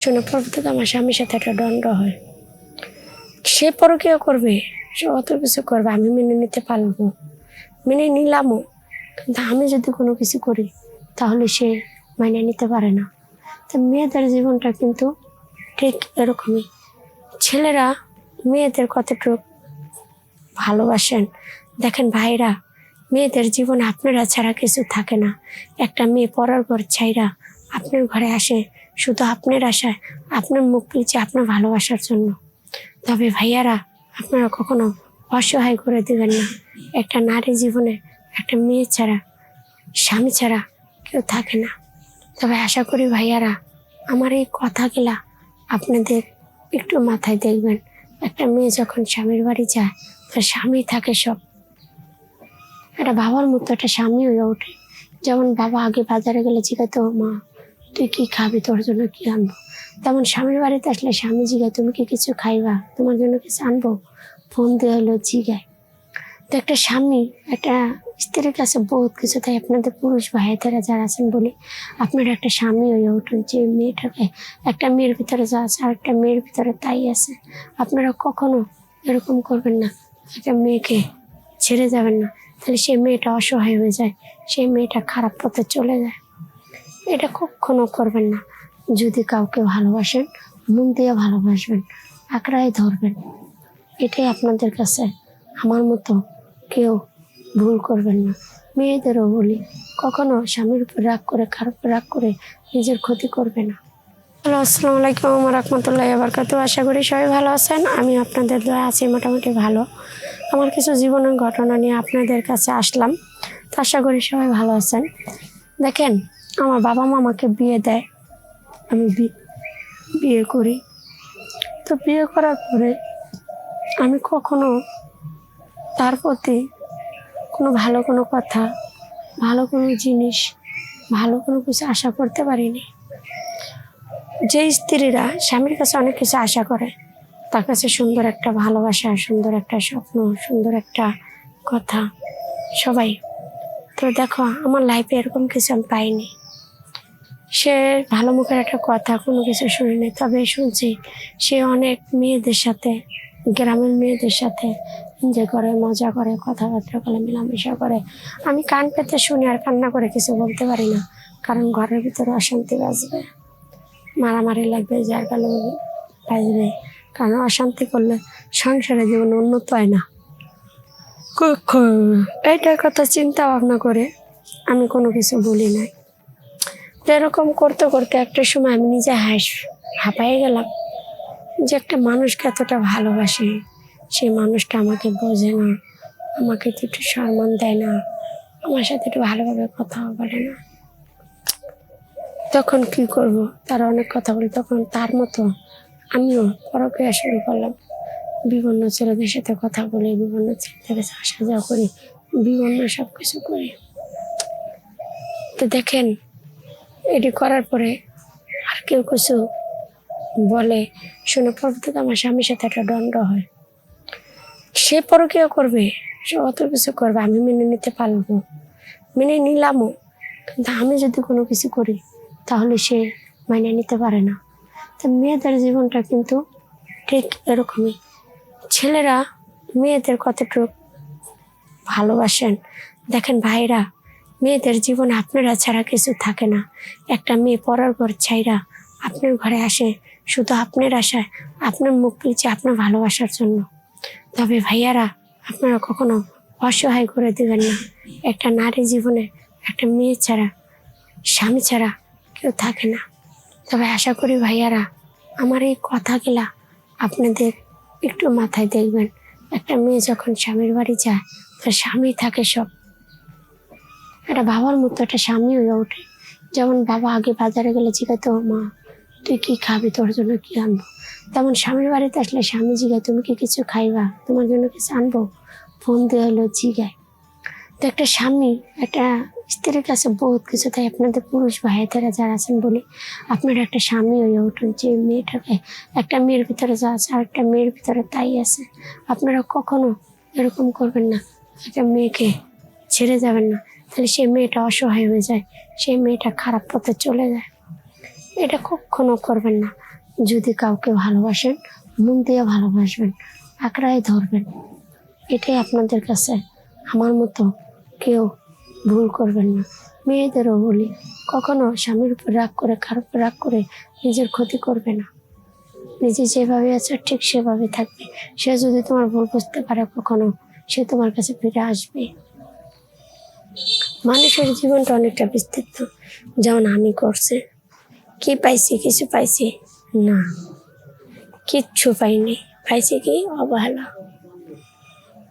শোনো পর আমার স্বামীর সাথে একটা দণ্ড হয়। সে পরকীয়া করবে, সে অত কিছু করবে, আমি মেনে নিতে পারব, মেনে নিলামও। কিন্তু আমি যদি কোনো কিছু করি, তাহলে সে মেনে নিতে পারে না। তো মেয়েদের জীবনটা কিন্তু ঠিক এরকমই। ছেলেরা মেয়েদের কতটুকু ভালোবাসেন? দেখেন ভাইরা, মেয়েদের জীবন আপনারা ছাড়া কিছু থাকে না। একটা মেয়ে পরার ঘর ছাইরা আপনার ঘরে আসে শুধু আপনার আশায়, আপনার মুখ পিলছে আপনার ভালোবাসার জন্য। তবে ভাইয়ারা, আপনারা কখনো অসহায় করে দিবেন না। একটা নারী জীবনে একটা মেয়ে ছাড়া, স্বামী ছাড়া কেউ থাকে না। তবে আশা করি ভাইয়ারা, আমার এই কথাগুলা আপনাদের একটু মাথায় দেখবেন। একটা মেয়ে যখন স্বামীর বাড়ি যায়, তার স্বামী থাকে সব। একটা বাবার মতো একটা স্বামী হয়ে ওঠে। যেমন বাবা আগে বাজারে গেলে জিজ্ঞাতো মা তুই কি খাবি? তোর জন্য কি আনব? তেমন স্বামীর বাড়িতে আসলে স্বামী জিগায়, তুমি কি কিছু খাইবা? তোমার জন্য কিছু আনব? ফোন দিয়ে হলো জিগায়। তো একটা স্বামী, একটা স্ত্রীর কাছে বহুত কিছু তাই আপনাদের পুরুষ ভাইয়েরা যারা আছেন বলি, আপনারা একটা স্বামী হয়ে উঠুন, যে মেয়েটাকে একটা মেয়ের ভিতরে যা আছে আর একটা মেয়ের ভিতরে তাই আছে। আপনারা কখনো এরকম করবেন না। একটা মেয়েকে ছেড়ে যাবেন না। তাহলে সেই মেয়েটা অসহায় হয়ে যায়। সেই মেয়েটা খারাপ পথে চলে যায়। এটা কখনো করবেন না। যদি কাউকে ভালোবাসেন, মন দিয়ে ভালোবাসবেন, আঁকড়ায় ধরবেন। এটাই আপনাদের কাছে আমার মতো কেউ ভুল করবেন না। মেয়েদেরও বলি, কখনো স্বামীর উপর রাগ করে খারাপ রাগ করে নিজের ক্ষতি করবে না। হ্যালো, আসসালামু আলাইকুম রহমতুল্লাহ আবরকাত আশা করি সবাই ভালো আছেন। আমি আপনাদের দয়া আছি, মোটামুটি ভালো। আমার কিছু জীবনের ঘটনা নিয়ে আপনাদের কাছে আসলাম। তো আশা করি সবাই ভালো আছেন। দেখেন আমার বাবা মা আমাকে বিয়ে দেয়। আমি বিয়ে করি। তো বিয়ে করার পরে আমি কখনো তার প্রতি কোনো ভালো কোনো কথা, ভালো কোনো জিনিস, ভালো কোনো কিছু আশা করতে পারিনি। যে স্ত্রীরা স্বামীর কাছে অনেক কিছু আশা করে, তার কাছে সুন্দর একটা ভালোবাসা, সুন্দর একটা স্বপ্ন, সুন্দর একটা কথা, সবাই। তো দেখো, আমার লাইফে এরকম কিছু আমি পাইনি। সে ভালো মুখের একটা কথা, কোনো কিছু শুনিনি তবে শুনছি সে অনেক মেয়েদের সাথে, গ্রামের মেয়েদের সাথে এনজয় করে, মজা করে, কথাবার্তা করে মেলামেশা করে। আমি কান পেতে শুনি আর কান্না করে কিছু বলতে পারি না, কারণ ঘরের ভিতরে অশান্তি বাজবে, মারামারি লাগবে যার কারণে বাজবে কারণ অশান্তি করলে সংসারে জীবন উন্নত হয় না। এইটার কথা চিন্তা ভাবনা করে আমি কোনো কিছু বলি নাই। তো এরকম করতে করতে একটা সময় আমি নিজে হাস হাঁপাই গেলাম যে একটা মানুষকে এতটা ভালোবাসে। সেই মানুষটা আমাকে বোঝে না, আমাকে তো একটু সম্মান দেয় না, আমার সাথে একটু ভালোভাবে কথা বলে না। তখন কি করব? তার অনেক কথা বলি, তখন তার মতো আমিও পরক্রিয়া শুরু করলাম বিভিন্ন ছেলেদের সাথে কথা বলি, বিভিন্ন ছেলেদের কাছে আসা যাওয়া করি, বিভিন্ন সব কিছু করি। তো দেখেন এটি করার পরে আর কেউ কিছু বলে, শুনে পর থেকে আমার স্বামীর সাথে একটা দণ্ড হয়। সে পরকীয়া করবে, সে অত কিছু করবে, আমি মেনে নিতে পারব মেনে নিলামও, কিন্তু আমি যদি কোনো কিছু করি, তাহলে সে মেনে নিতে পারে না। তো মেয়েদের জীবনটা কিন্তু ঠিক এরকমই। ছেলেরা মেয়েদের কতটুকু ভালোবাসেন? দেখেন ভাইরা মেয়েদের জীবনে আপনারা ছাড়া কিছু থাকে না। একটা মেয়ে পরার পর ছাইরা আপনার ঘরে আসে, শুধু আপনার আশায়, আপনার মুখ পিলছে আপনার ভালোবাসার জন্য। তবে ভাইয়ারা, আপনারা কখনো অসহায় করে দিবেন না। একটা নারী জীবনে একটা মেয়ে ছাড়া, স্বামী ছাড়া কেউ থাকে না। তবে আশা করি ভাইয়ারা, আমার এই কথাগুলা আপনাদের একটু মাথায় দেখবেন। একটা মেয়ে যখন স্বামীর বাড়ি যায়, তার স্বামী থাকে সব একটা বাবার মতো একটা স্বামী হয়ে ওঠে। যেমন বাবা আগে বাজারে গেলে জিজ্ঞাতো মা, তুই কি খাবি? তোর জন্য কি আনব? তেমন স্বামীর বাড়িতে আসলে স্বামী জিগায় তুমি কি কিছু খাইবা? তোমার জন্য কিছু আনব? ফোন দিয়ে হলো জিগায় তো একটা স্বামী, একটা স্ত্রীর কাছে বহুত কিছু তাই আপনাদের পুরুষ ভাইয়েরা যারা আছেন বলি, আপনারা একটা স্বামী হয়ে উঠুন যে মেয়েটাকে একটা মেয়ের ভিতরে যা আছে আর একটা মেয়ের ভিতরে তাই আছে। আপনারা কখনো এরকম করবেন না। একটা মেয়েকে ছেড়ে যাবেন না। তাহলে সেই মেয়েটা অসহায় হয়ে যায়, সেই মেয়েটা খারাপ পথে চলে যায়। এটা কখনো করবেন না। যদি কাউকে ভালোবাসেন, মন দিয়ে ভালোবাসবেন, আঁকড়ায় ধরবেন। এটাই আপনাদের কাছে আমার মতো কেউ ভুল করবেন না। মেয়েদেরও বলি, কখনো স্বামীর উপর রাগ করে খারাপ রাগ করে নিজের ক্ষতি করবে না। নিজে যেভাবে আছে, ঠিক সেভাবে থাকবে। সে যদি তোমার ভুল বুঝতে পারে কখনো, সে তোমার কাছে ফিরে আসবে। মানুষের জীবনটা অনেকটা বিস্তৃত। যেমন আমি করছে। কি পাইছি, কিছু পাইছি না। কিচ্ছু পাইনি। পাইছি কি? অবহেলা।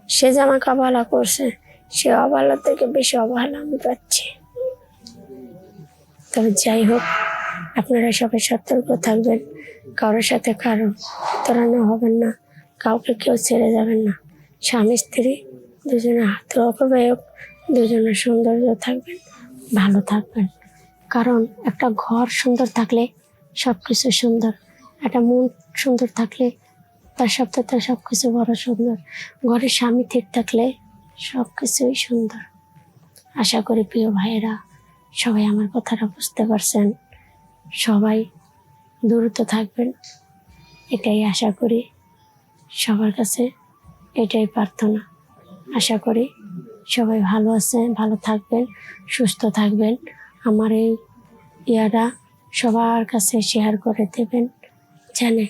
সে যে আমাকে অবহেলা করছে, সে অবহেলা থেকে বেশি অবহেলা আমি পাচ্ছি। তবে যাই হোক, আপনারা সবাই সতর্ক থাকবেন। কারোর সাথে কারও তোরানো হবেন না। কাউকে কেউ ছেড়ে যাবেন না। স্বামী, স্ত্রী দুজনে হাত অপবায়ক দুজনের সৌন্দর্য থাকবেন, ভালো থাকবেন। কারণ একটা ঘর সুন্দর থাকলে সব কিছু সুন্দর, একটা মন সুন্দর থাকলে তার সপ্তাহে তার সব কিছু বড় সুন্দর। ঘরের স্বামী ঠিক থাকলে সব কিছুই সুন্দর। আশা করি প্রিয় ভাইয়েরা, সবাই আমার কথাটা বুঝতে পারছেন। সবাই দ্রুত থাকবেন, এটাই আশা করি। সবার কাছে এটাই প্রার্থনা। আশা করি সবাই ভালো আছে ভালো থাকবেন, সুস্থ থাকবেন। আমার এই ইয়ারা সবার কাছে শেয়ার করে দেবেন। জানে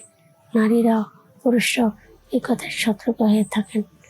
নারীরাও, পুরুষরাও এই কথায় সতর্ক হয়ে থাকেন।